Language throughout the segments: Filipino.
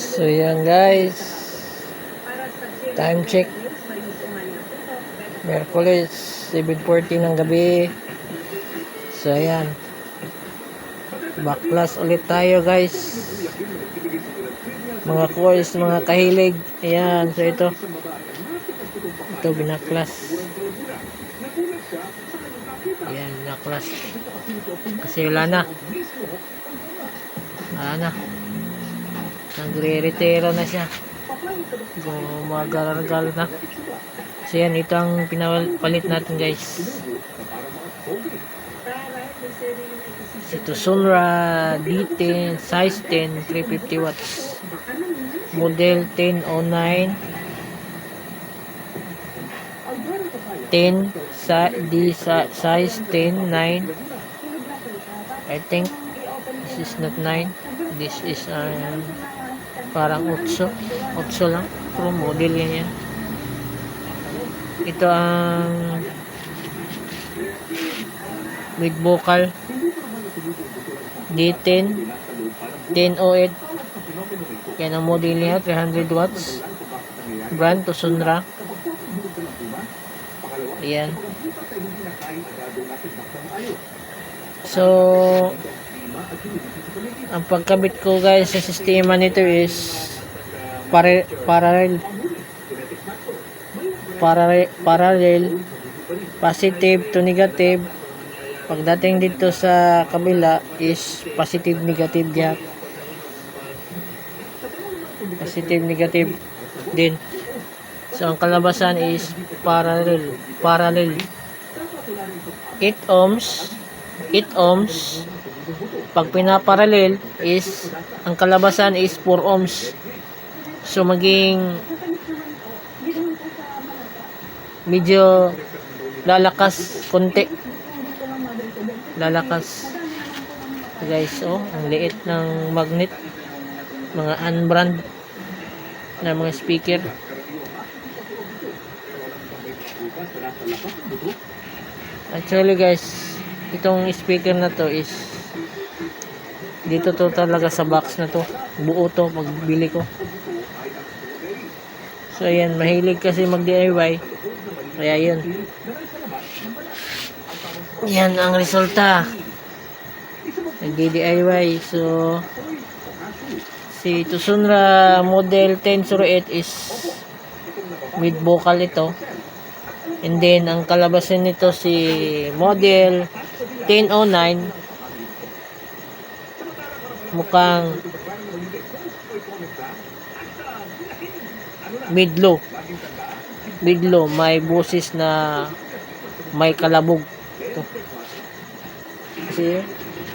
So yan guys. Time check. Merkulis 7.40 ng gabi. So ayan. Backclass ulit tayo guys. Mga course, mga kahilig. Ayan. So ito. Ito binaklas. Ayan, binaklas. Kasi wala na. Wala na. Nagre-retiro na siya. Gumagarargal na. So yan, ito ang pinapalit natin guys. Ito Sunra D10 size 10 350 watts. Model 1009 10 sa D sa, size 10 9 I think this is not 9 this is um, parang 8 8 lang. Pero model yan ito ang with vocal. D10 1008 yan ang model niya. 300 watts. Brand to Sunra ayan. So ang pagkabit ko guys sa sistema nito is pare, parallel. Parallel parallel positive to negative. Pagdating dito sa kabila is positive negative diyan positive negative din. So ang kalabasan is parallel parallel. 8 ohms 8 ohms pag pinaparallel is ang kalabasan is 4 ohms. So maging medyo lalakas konti. Lalakas. Guys oh ang liit ng magnet. Mga unbrand na mga speaker. Actually guys itong speaker na to is dito to talaga sa box na to. Buo to pagbili ko. So ayan mahilig kasi mag DIY kaya yun. Yan ang resulta. Nag DIY so si Tusunra model 1008 is with vocal ito. And then ang kalabasan nito si model 1009 mukhang mid low mid low may boses na may kalabog. Ito. Kasi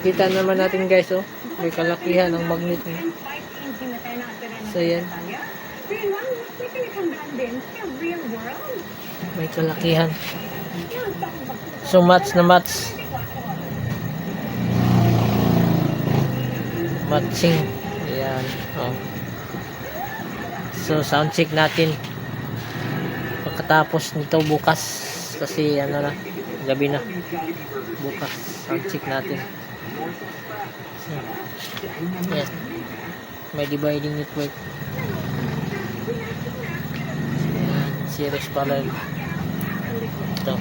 kita naman natin guys oh. May kalakihan ng magnet niya. So yan. May kalakihan. So match na match matching. Ayan oh. so sound check natin pagkatapos nito bukas. Kasi ano na gabi na. Bukas sound check natin. So, may dividing network. Ayan series pala ito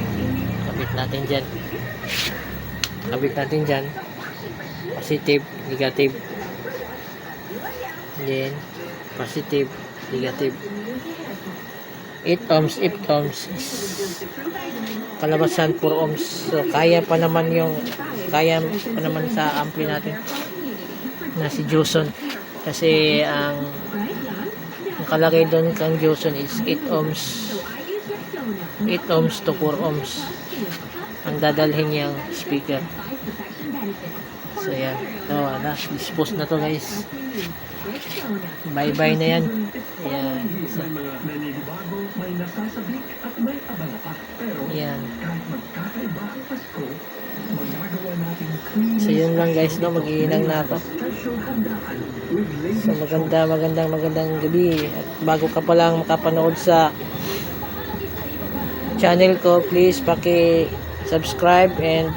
kabit natin dyan. Kabit natin dyan. Positive negative then positive negative. 8 ohms 8 ohms. Kalabasan 4 ohms. So kaya pa naman yung kaya pa naman sa ampli natin na si Joson kasi ang ang kalagay doon kang Joson is 8 ohms. 8 ohms to 4 ohms ang dadalhin niyang speaker so yan ito na dispose na to guys. Bye bye na yan. Yan so, yan so yun lang guys no? mag-iinang na ako so maganda magandang magandang gabi. At bago ka pa lang makapanood sa channel ko please paki subscribe and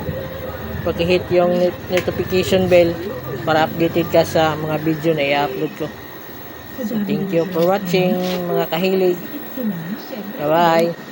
paki-hit yung not- notification bell para updated ka sa mga video na i-upload ko. So, thank you for watching mga kahilig. Bye-bye.